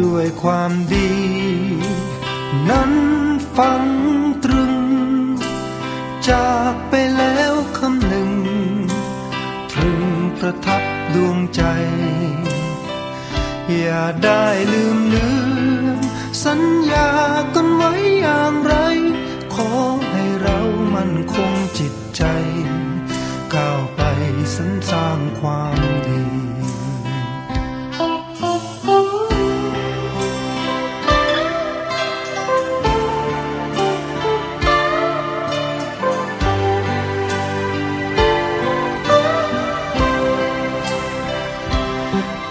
ด้วยความดี นั้นฟังตรึง จากไปแล้วคำหนึ่ง ตรึงประทับดวงใจ อย่าได้ลืมเลือนสัญญากันไว้อย่างไร ขอให้เรามันคงจิตใจ ก้าวไปสรรสร้างความดี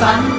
sun